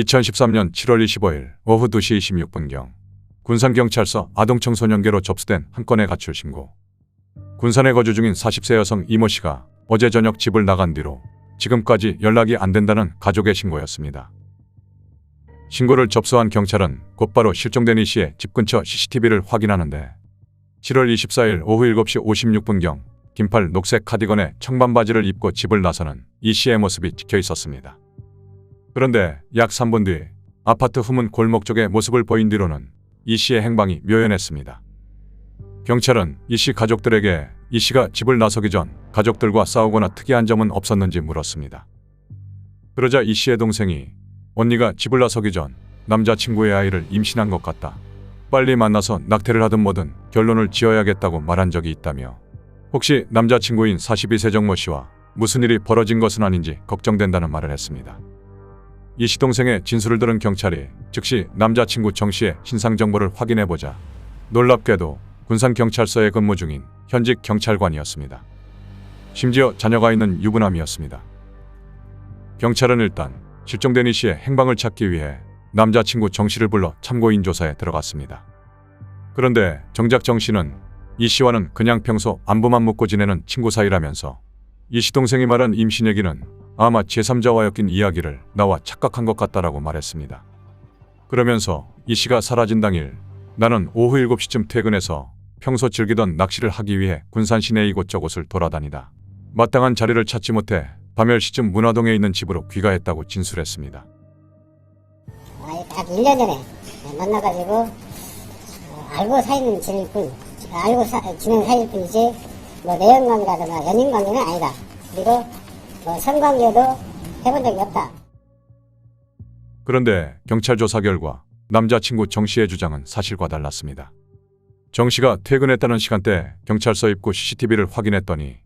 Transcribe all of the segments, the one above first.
2013년 7월 25일 오후 2시 26분경 군산경찰서 아동청소년계로 접수된 한 건의 가출 신고. 군산에 거주 중인 40세 여성 이모 씨가 어제 저녁 집을 나간 뒤로 지금까지 연락이 안 된다는 가족의 신고였습니다. 신고를 접수한 경찰은 곧바로 실종된 이 씨의 집 근처 CCTV를 확인하는데 7월 24일 오후 7시 56분경 긴팔 녹색 카디건에 청반 바지를 입고 집을 나서는 이 씨의 모습이 찍혀 있었습니다. 그런데 약 3분 뒤 아파트 후문 골목 쪽에 모습을 보인 뒤로는 이 씨의 행방이 묘연했습니다. 경찰은 이 씨 가족들에게 이 씨가 집을 나서기 전 가족들과 싸우거나 특이한 점은 없었는지 물었습니다. 그러자 이 씨의 동생이 언니가 집을 나서기 전 남자친구의 아이를 임신한 것 같다. 빨리 만나서 낙태를 하든 뭐든 결론을 지어야겠다고 말한 적이 있다며 혹시 남자친구인 42세 정모 씨와 무슨 일이 벌어진 것은 아닌지 걱정된다는 말을 했습니다. 이 씨 동생의 진술을 들은 경찰이 즉시 남자친구 정 씨의 신상 정보를 확인해 보자 놀랍게도 군산경찰서에 근무 중인 현직 경찰관이었습니다. 심지어 자녀가 있는 유부남이었습니다. 경찰은 일단 실종된 이 씨의 행방을 찾기 위해 남자친구 정 씨를 불러 참고인 조사에 들어갔습니다. 그런데 정작 정 씨는 이 씨와는 그냥 평소 안부만 묻고 지내는 친구 사이라면서 이 씨 동생이 말한 임신 얘기는 아마 제3자와 엮인 이야기를 나와 착각한 것 같다라고 말했습니다. 그러면서 이 씨가 사라진 당일 나는 오후 7시쯤 퇴근해서 평소 즐기던 낚시를 하기 위해 군산 시내 이곳저곳을 돌아다니다 마땅한 자리를 찾지 못해 밤 10시쯤 문화동에 있는 집으로 귀가했다고 진술했습니다. 아니, 딱 1년 전에 만나가지고 어, 알고 사귀는 지낼 뿐 알고 사, 지낸 사이일 뿐이지 뭐 내연관계라거나 연인관계는 아니다. 그리고 뭐 성관계도 해본 적이 없다. 그런데 경찰 조사 결과 남자친구 정 씨의 주장은 사실과 달랐습니다. 정 씨가 퇴근했다는 시간대 경찰서 입구 CCTV를 확인했더니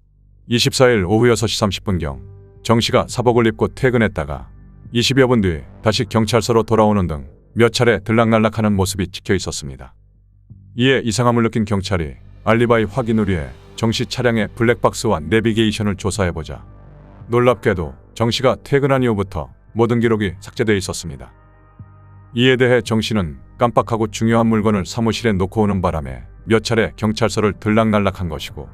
24일 오후 6시 30분경 정 씨가 사복을 입고 퇴근했다가 20여 분 뒤 다시 경찰서로 돌아오는 등 몇 차례 들락날락하는 모습이 찍혀 있었습니다. 이에 이상함을 느낀 경찰이 알리바이 확인을 위해 정 씨 차량의 블랙박스와 내비게이션을 조사해보자 놀랍게도 정 씨가 퇴근한 이후부터 모든 기록이 삭제돼 있었습니다. 이에 대해 정 씨는 깜빡하고 중요한 물건을 사무실에 놓고 오는 바람에 몇 차례 경찰서를 들락날락한 것이고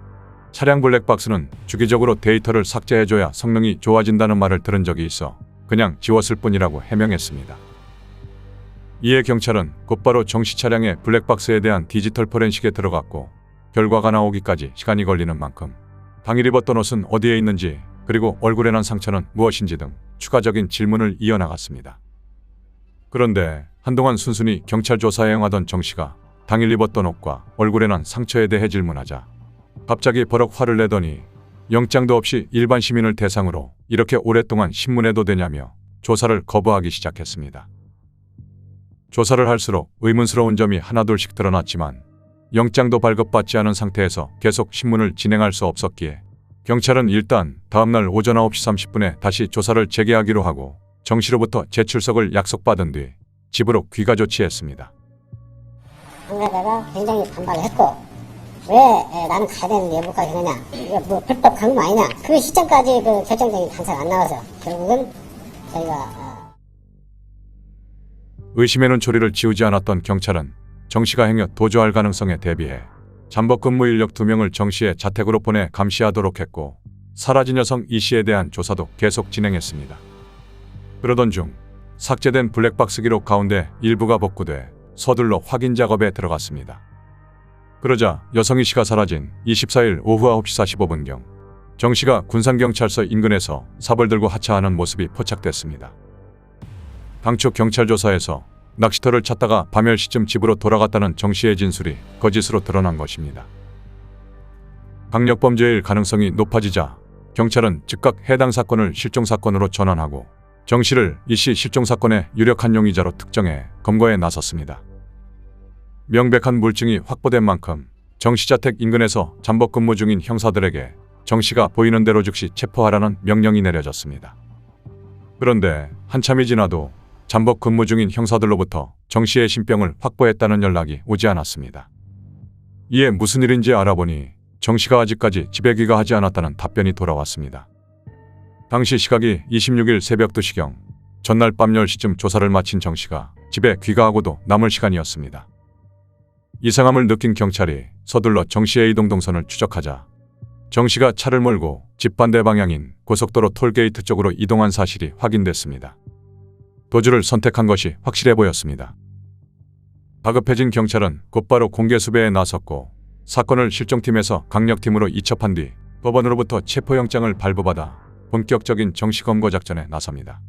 차량 블랙박스는 주기적으로 데이터를 삭제해줘야 성능이 좋아진다는 말을 들은 적이 있어 그냥 지웠을 뿐이라고 해명했습니다. 이에 경찰은 곧바로 정씨 차량의 블랙박스에 대한 디지털 포렌식에 들어갔고 결과가 나오기까지 시간이 걸리는 만큼 당일 입었던 옷은 어디에 있는지 그리고 얼굴에 난 상처는 무엇인지 등 추가적인 질문을 이어나갔습니다. 그런데 한동안 순순히 경찰 조사에 응하던 정 씨가 당일 입었던 옷과 얼굴에 난 상처에 대해 질문하자 갑자기 버럭 화를 내더니 영장도 없이 일반 시민을 대상으로 이렇게 오랫동안 신문해도 되냐며 조사를 거부하기 시작했습니다. 조사를 할수록 의문스러운 점이 하나둘씩 드러났지만 영장도 발급받지 않은 상태에서 계속 신문을 진행할 수 없었기에 경찰은 일단 다음날 오전 9시 30분에 다시 조사를 재개하기로 하고 정 씨로부터 재출석을 약속받은 뒤 집으로 귀가 조치했습니다. 한가다가 굉장히 반발을 했고 왜 에, 나는 가야 되는데 여기까지 그러냐. 이거 뭐 불법 강금 아니냐. 그 시점까지 그 결정적인 단서가 안 나와서 결국은 저희가 어, 의심에는 조리를 지우지 않았던 경찰은 정 씨가 행여 도주할 가능성에 대비해 잠복 근무 인력 2명을 정 씨의 자택으로 보내 감시하도록 했고 사라진 여성 이 씨에 대한 조사도 계속 진행했습니다. 그러던 중 삭제된 블랙박스 기록 가운데 일부가 복구돼 서둘러 확인 작업에 들어갔습니다. 그러자 여성 이 씨가 사라진 24일 오후 9시 45분경 정 씨가 군산경찰서 인근에서 삽을 들고 하차하는 모습이 포착됐습니다. 당초 경찰 조사에서 낚시터를 찾다가 밤 10시쯤 집으로 돌아갔다는 정 씨의 진술이 거짓으로 드러난 것입니다. 강력범죄일 가능성이 높아지자 경찰은 즉각 해당 사건을 실종 사건으로 전환하고 정 씨를 이 씨 실종 사건의 유력한 용의자로 특정해 검거에 나섰습니다. 명백한 물증이 확보된 만큼 정 씨 자택 인근에서 잠복 근무 중인 형사들에게 정 씨가 보이는 대로 즉시 체포하라는 명령이 내려졌습니다. 그런데 한참이 지나도 잠복 근무 중인 형사들로부터 정 씨의 신병을 확보했다는 연락이 오지 않았습니다. 이에 무슨 일인지 알아보니 정 씨가 아직까지 집에 귀가하지 않았다는 답변이 돌아왔습니다. 당시 시각이 26일 새벽 2시경 전날 밤 10시쯤 조사를 마친 정 씨가 집에 귀가하고도 남을 시간이었습니다. 이상함을 느낀 경찰이 서둘러 정 씨의 이동 동선을 추적하자 정 씨가 차를 몰고 집 반대 방향인 고속도로 톨게이트 쪽으로 이동한 사실이 확인됐습니다. 도주를 선택한 것이 확실해 보였습니다. 다급해진 경찰은 곧바로 공개 수배에 나섰고 사건을 실종팀에서 강력팀으로 이첩한 뒤 법원으로부터 체포영장을 발부받아 본격적인 정시 검거 작전에 나섭니다.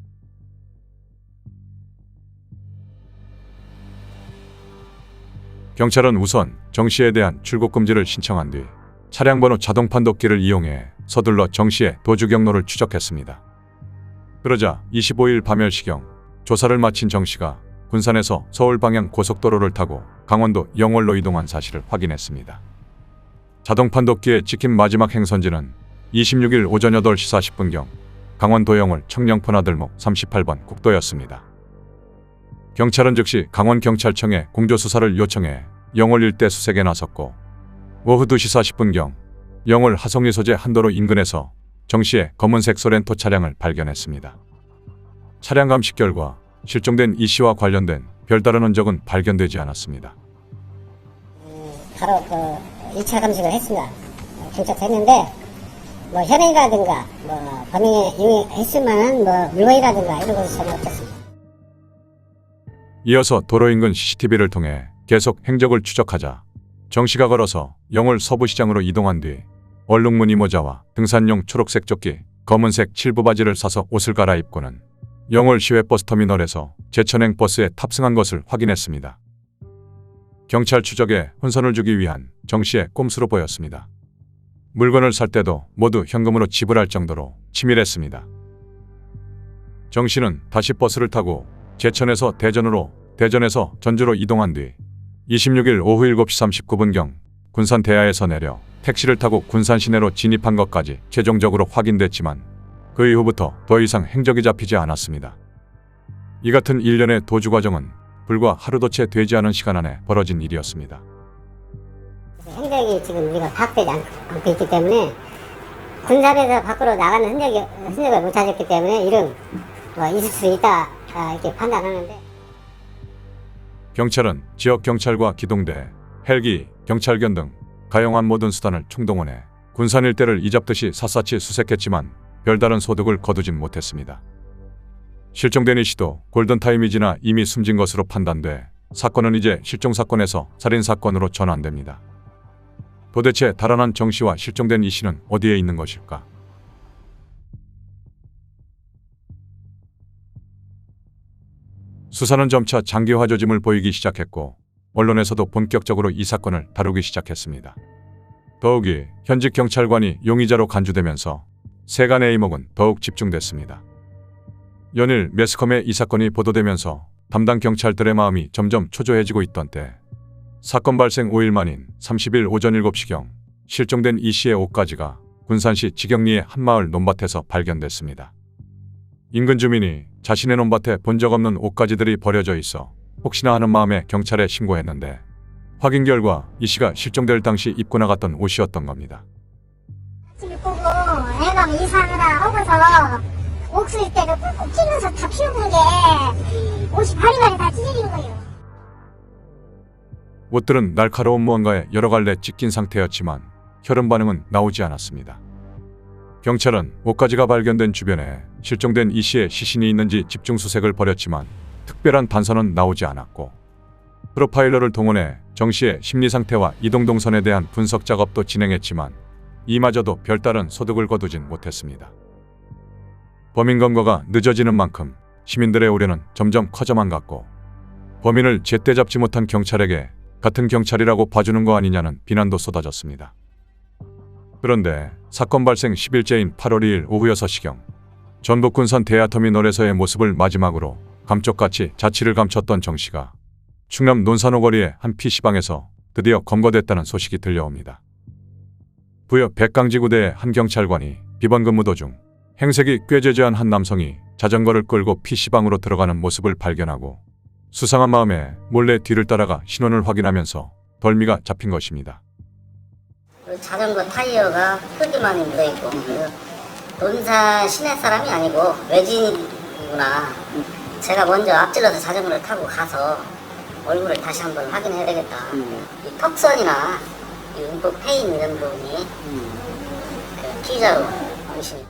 경찰은 우선 정 씨에 대한 출국 금지를 신청한 뒤 차량 번호 자동 판독기를 이용해 서둘러 정 씨의 도주 경로를 추적했습니다. 그러자 25일 밤 10시경 조사를 마친 정 씨가 군산에서 서울 방향 고속도로를 타고 강원도 영월로 이동한 사실을 확인했습니다. 자동 판독기에 찍힌 마지막 행선지는 26일 오전 8시 40분경 강원도 영월 청령포나들목 38번 국도였습니다. 경찰은 즉시 강원경찰청에 공조수사를 요청해 영월 일대 수색에 나섰고 오후 2시 40분경 영월 하성리 소재 한도로 인근에서 정 씨의 검은색 소렌토 차량을 발견했습니다. 차량 감식 결과 실종된 이 씨와 관련된 별다른 흔적은 발견되지 않았습니다. 바로 그 1차 감식을 했습니다. 어, 경찰서 했는데 뭐 혈액이라든가 뭐 범행에 이용했을 만한 뭐 물건이라든가 이런 것이 전혀 없었습니다. 이어서 도로 인근 CCTV를 통해 계속 행적을 추적하자 정 씨가 걸어서 영월 서부시장으로 이동한 뒤 얼룩무늬 모자와 등산용 초록색 조끼, 검은색 칠부 바지를 사서 옷을 갈아입고는 영월 시외 버스 터미널에서 제천행 버스에 탑승한 것을 확인했습니다. 경찰 추적에 혼선을 주기 위한 정 씨의 꼼수로 보였습니다. 물건을 살 때도 모두 현금으로 지불할 정도로 치밀했습니다. 정 씨는 다시 버스를 타고 제천에서 대전으로 대전에서 전주로 이동한 뒤 26일 오후 7시 39분경 군산 대야에서 내려 택시를 타고 군산 시내로 진입한 것까지 최종적으로 확인됐지만 그 이후부터 더 이상 행적이 잡히지 않았습니다. 이 같은 일련의 도주 과정은 불과 하루도 채 되지 않은 시간 안에 벌어진 일이었습니다. 흔적이 지금 우리가 파악되지 않, 않고 있기 때문에 군산에서 밖으로 나가는 흔적이, 흔적을 못 찾았기 때문에 이런 뭐 있을 수 있다 아, 이렇게 판단하는데 경찰은 지역 경찰과 기동대, 헬기, 경찰견 등 가용한 모든 수단을 총동원해 군산 일대를 이잡듯이 샅샅이 수색했지만 별다른 소득을 거두진 못했습니다. 실종된 이 씨도 골든타임이 지나 이미 숨진 것으로 판단돼 사건은 이제 실종 사건에서 살인 사건으로 전환됩니다. 도대체 달아난 정 씨와 실종된 이 씨는 어디에 있는 것일까? 수사는 점차 장기화 조짐을 보이기 시작했고 언론에서도 본격적으로 이 사건을 다루기 시작했습니다. 더욱이 현직 경찰관이 용의자로 간주되면서 세간의 이목은 더욱 집중됐습니다. 연일 매스컴에 이 사건이 보도되면서 담당 경찰들의 마음이 점점 초조해지고 있던 때 사건 발생 5일 만인 30일 오전 7시경 실종된 이 씨의 옷가지가 군산시 지경리의 한마을 논밭에서 발견됐습니다. 인근 주민이 자신의 논밭에 본 적 없는 옷가지들이 버려져 있어 혹시나 하는 마음에 경찰에 신고했는데 확인 결과 이 씨가 실종될 당시 입고 나갔던 옷이었던 겁니다. 애가 이사하느라 오고서 옥수일 때도 꾹꾹 찌면서 다 피우는 게 옷이 바리바리 다 찢어진 거예요. 옷들은 날카로운 무언가에 여러 갈래 찢긴 상태였지만 혈흔 반응은 나오지 않았습니다. 경찰은 옷가지가 발견된 주변에 실종된 이 씨의 시신이 있는지 집중 수색을 벌였지만 특별한 단서는 나오지 않았고 프로파일러를 동원해 정 씨의 심리 상태와 이동 동선에 대한 분석 작업도 진행했지만 이마저도 별다른 소득을 거두진 못했습니다. 범인 검거가 늦어지는 만큼 시민들의 우려는 점점 커져만 갔고 범인을 제때 잡지 못한 경찰에게 같은 경찰이라고 봐주는 거 아니냐는 비난도 쏟아졌습니다. 그런데 사건 발생 10일째인 8월 2일 오후 6시경 전북 군산 대야터미널에서의 모습을 마지막으로 감쪽같이 자취를 감췄던 정 씨가 충남 논산호 거리의 한 PC방에서 드디어 검거됐다는 소식이 들려옵니다. 부여 백강지구대의 한 경찰관이 비번 근무 도중 행색이 꾀죄죄한 한 남성이 자전거를 끌고 PC방으로 들어가는 모습을 발견하고 수상한 마음에 몰래 뒤를 따라가 신원을 확인하면서 덜미가 잡힌 것입니다. 그 자전거 타이어가 흙이만 묻어있고 논산 시내 사람이 아니고 외진 거구나. 제가 먼저 앞질러서 자전거를 타고 가서 얼굴을 다시 한번 확인해야 되겠다. 이 턱선이나 이 음법 페인 이런 부분이 그 피자로 의심이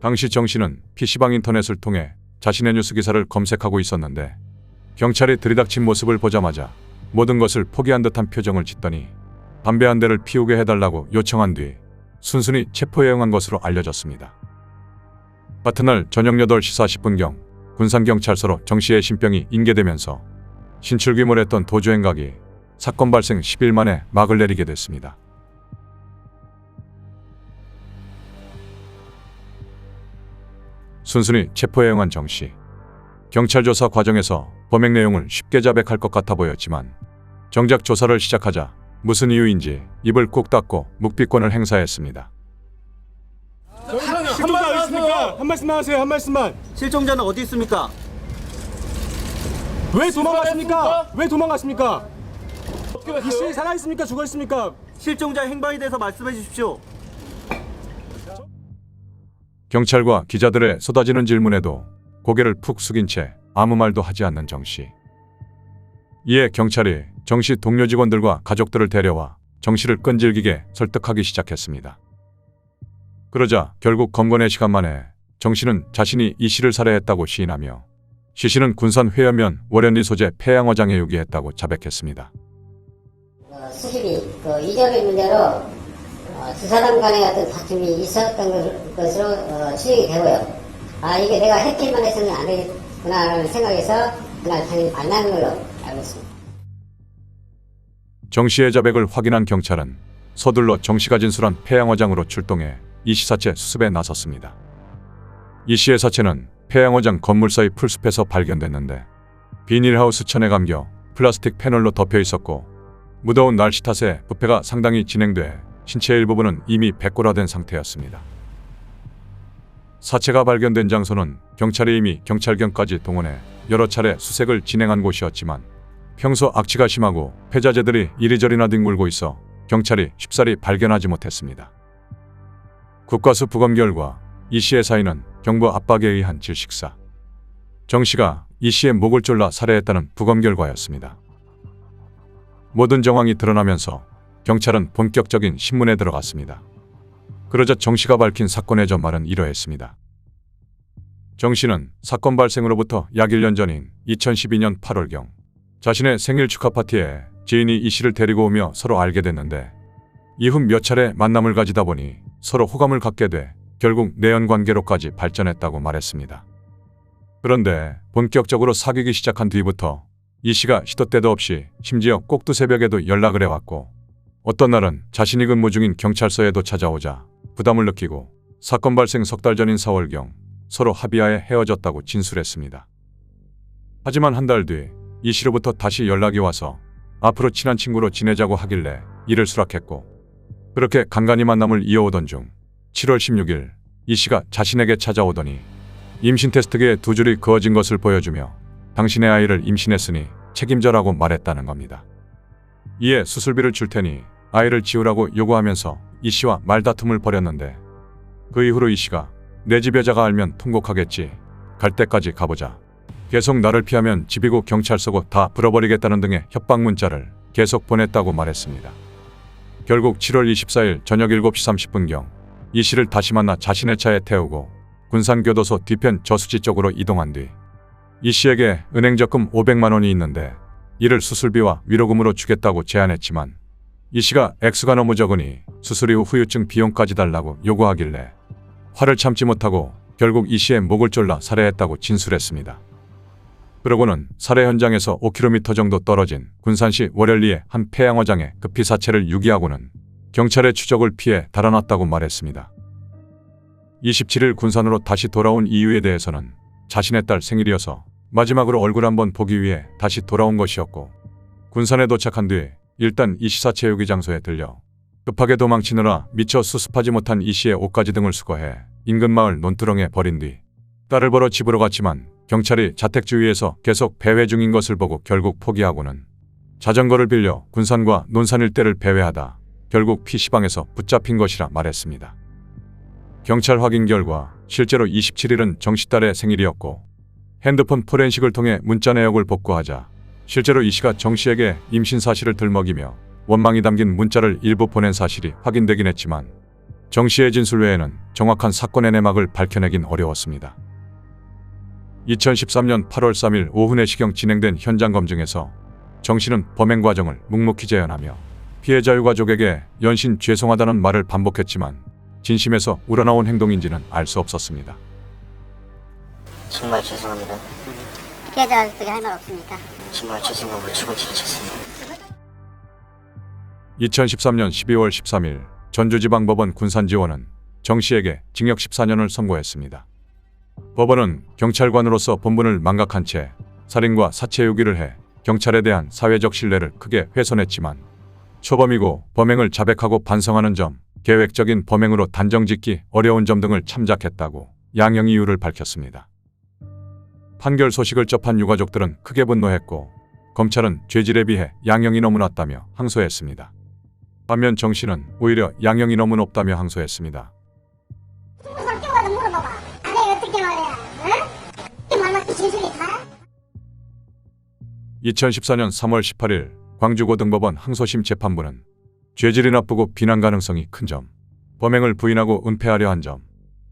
당시 정 씨는 PC방 인터넷을 통해 자신의 뉴스 기사를 검색하고 있었는데 경찰이 들이닥친 모습을 보자마자 모든 것을 포기한 듯한 표정을 짓더니 담배 한 대를 피우게 해달라고 요청한 뒤 순순히 체포해응한 것으로 알려졌습니다. 같은 날 저녁 8시 40분경 군산경찰서로 정 씨의 신병이 인계되면서 신출귀몰했던 도주 행각이 사건 발생 10일 만에 막을 내리게 됐습니다. 순순히 체포에 응한 정 씨. 경찰 조사 과정에서 범행 내용을 쉽게 자백할 것 같아 보였지만 정작 조사를 시작하자 무슨 이유인지 입을 꾹 닫고 묵비권을 행사했습니다. 실종자 어디 있습니까? 한 말씀만 하세요. 한 말씀만. 실종자는 어디 있습니까? 왜 도망갔습니까? 왜 도망갔습니까? 이씨 살아 있습니까? 죽어 있습니까? 실종자 행방에 대해서 말씀해 주십시오. 경찰과 기자들의 쏟아지는 질문에도 고개를 푹 숙인 채 아무 말도 하지 않는 정 씨. 이에 경찰이 정 씨 동료 직원들과 가족들을 데려와 정 씨를 끈질기게 설득하기 시작했습니다. 그러자 결국 검거의 시간 만에 정 씨는 자신이 이 씨를 살해했다고 시인하며 시 씨는 군산 회연면 월연리 소재 폐양어장에 유기했다고 자백했습니다. 어, 수집이 그 이적의 문제로 어, 두 사람 간의 어떤 다툼이 있었던 것- 것으로 어, 추정이 되고요. 아 이게 내가 했기만 해서는 안 되겠구나라는 생각에서 그날 당연히 만나는 걸로 알고 있습니다. 정 씨의 자백을 확인한 경찰은 서둘러 정 씨가 진술한 폐양어장으로 출동해 이 씨 사체 수습에 나섰습니다. 이 씨의 사체는 폐양어장 건물 사이 풀숲에서 발견됐는데 비닐하우스 천에 감겨 플라스틱 패널로 덮여 있었고 무더운 날씨 탓에 부패가 상당히 진행돼 신체 일부분은 이미 백골화된 상태였습니다. 사체가 발견된 장소는 경찰이 이미 경찰견까지 동원해 여러 차례 수색을 진행한 곳이었지만 평소 악취가 심하고 폐자재들이 이리저리나 뒹굴고 있어 경찰이 쉽사리 발견하지 못했습니다. 국과수 부검 결과 이 씨의 사인은 경부 압박에 의한 질식사. 정 씨가 이 씨의 목을 졸라 살해했다는 부검 결과였습니다. 모든 정황이 드러나면서 경찰은 본격적인 신문에 들어갔습니다. 그러자 정 씨가 밝힌 사건의 전말은 이러했습니다. 정 씨는 사건 발생으로부터 약 1년 전인 2012년 8월경 자신의 생일 축하 파티에 지인이 이 씨를 데리고 오며 서로 알게 됐는데 이후 몇 차례 만남을 가지다 보니 서로 호감을 갖게 돼 결국 내연 관계로까지 발전했다고 말했습니다. 그런데 본격적으로 사귀기 시작한 뒤부터 이 씨가 시도 때도 없이 심지어 꼭두 새벽에도 연락을 해왔고 어떤 날은 자신이 근무 중인 경찰서에도 찾아오자 부담을 느끼고 사건 발생 석 달 전인 4월경 서로 합의하에 헤어졌다고 진술했습니다. 하지만 한 달 뒤 이 씨로부터 다시 연락이 와서 앞으로 친한 친구로 지내자고 하길래 이를 수락했고 그렇게 간간히 만남을 이어오던 중 7월 16일 이 씨가 자신에게 찾아오더니 임신 테스트기에 두 줄이 그어진 것을 보여주며 당신의 아이를 임신했으니 책임져라고 말했다는 겁니다. 이에 수술비를 줄 테니 아이를 지우라고 요구하면서 이 씨와 말다툼을 벌였는데 그 이후로 이 씨가 내 집 여자가 알면 통곡하겠지. 갈 때까지 가보자. 계속 나를 피하면 집이고 경찰서고 다 불어버리겠다는 등의 협박 문자를 계속 보냈다고 말했습니다. 결국 7월 24일 저녁 7시 30분경 이 씨를 다시 만나 자신의 차에 태우고 군산교도소 뒤편 저수지 쪽으로 이동한 뒤 이 씨에게 은행 적금 500만 원이 있는데 이를 수술비와 위로금으로 주겠다고 제안했지만 이 씨가 액수가 너무 적으니 수술 이후 후유증 비용까지 달라고 요구하길래 화를 참지 못하고 결국 이 씨의 목을 졸라 살해했다고 진술했습니다. 그러고는 살해 현장에서 5km 정도 떨어진 군산시 월열리의 한 폐양어장에 급히 사체를 유기하고는 경찰의 추적을 피해 달아났다고 말했습니다. 27일 군산으로 다시 돌아온 이유에 대해서는 자신의 딸 생일이어서 마지막으로 얼굴 한번 보기 위해 다시 돌아온 것이었고 군산에 도착한 뒤 일단 이씨 사체 유기 장소에 들려 급하게 도망치느라 미처 수습하지 못한 이 씨의 옷가지 등을 수거해 인근 마을 논두렁에 버린 뒤 딸을 보러 집으로 갔지만 경찰이 자택 주위에서 계속 배회 중인 것을 보고 결국 포기하고는 자전거를 빌려 군산과 논산 일대를 배회하다 결국 PC방에서 붙잡힌 것이라 말했습니다. 경찰 확인 결과 실제로 27일은 정씨 딸의 생일이었고 핸드폰 포렌식을 통해 문자 내역을 복구하자 실제로 이 씨가 정 씨에게 임신 사실을 들먹이며 원망이 담긴 문자를 일부 보낸 사실이 확인되긴 했지만 정 씨의 진술 외에는 정확한 사건의 내막을 밝혀내긴 어려웠습니다. 2013년 8월 3일 오후 4시경 진행된 현장 검증에서 정 씨는 범행 과정을 묵묵히 재현하며 피해자 유가족에게 연신 죄송하다는 말을 반복했지만 진심에서 우러나온 행동인지는 알 수 없었습니다. 정말 죄송합니다. 피해자들이 할 말 없습니까? 정말 죄송하고 죽어지겠습니다. 2013년 12월 13일 전주지방법원 군산지원은 정 씨에게 징역 14년을 선고했습니다. 법원은 경찰관으로서 본분을 망각한 채 살인과 사체 유기를 해 경찰에 대한 사회적 신뢰를 크게 훼손했지만 초범이고 범행을 자백하고 반성하는 점, 계획적인 범행으로 단정짓기 어려운 점 등을 참작했다고 양형 이유를 밝혔습니다. 판결 소식을 접한 유가족들은 크게 분노했고 검찰은 죄질에 비해 양형이 너무 낮다며 항소했습니다. 반면 정 씨는 오히려 양형이 너무 높다며 항소했습니다. 누구서 뛰어가서 물어봐봐. 아, 내가 어떻게 말해? 응? 이 만났지 진술이 다? 2014년 3월 18일 광주고등법원 항소심 재판부는 죄질이 나쁘고 비난 가능성이 큰 점, 범행을 부인하고 은폐하려 한 점,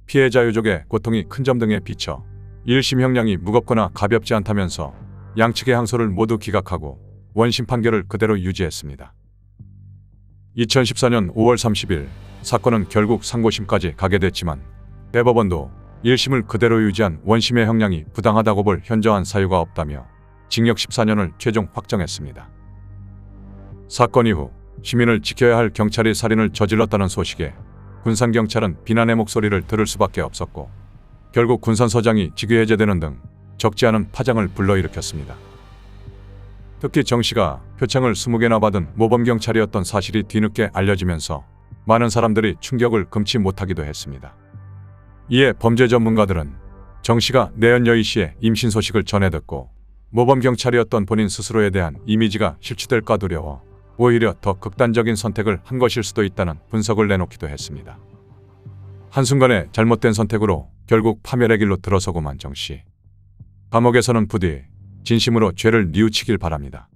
피해자 유족의 고통이 큰 점 등에 비춰 1심 형량이 무겁거나 가볍지 않다면서 양측의 항소를 모두 기각하고 원심 판결을 그대로 유지했습니다. 2014년 5월 30일 사건은 결국 상고심까지 가게 됐지만 대법원도 1심을 그대로 유지한 원심의 형량이 부당하다고 볼 현저한 사유가 없다며 징역 14년을 최종 확정했습니다. 사건 이후 시민을 지켜야 할 경찰이 살인을 저질렀다는 소식에 군산경찰은 비난의 목소리를 들을 수밖에 없었고 결국 군산서장이 직위 해제되는 등 적지 않은 파장을 불러일으켰습니다. 특히 정 씨가 표창을 20개나 받은 모범경찰이었던 사실이 뒤늦게 알려지면서 많은 사람들이 충격을 금치 못하기도 했습니다. 이에 범죄 전문가들은 정 씨가 내연 여희 씨의 임신 소식을 전해 듣고 모범 경찰이었던 본인 스스로에 대한 이미지가 실추될까 두려워 오히려 더 극단적인 선택을 한 것일 수도 있다는 분석을 내놓기도 했습니다. 한순간의 잘못된 선택으로 결국 파멸의 길로 들어서고 만 정 씨. 감옥에서는 부디 진심으로 죄를 뉘우치길 바랍니다.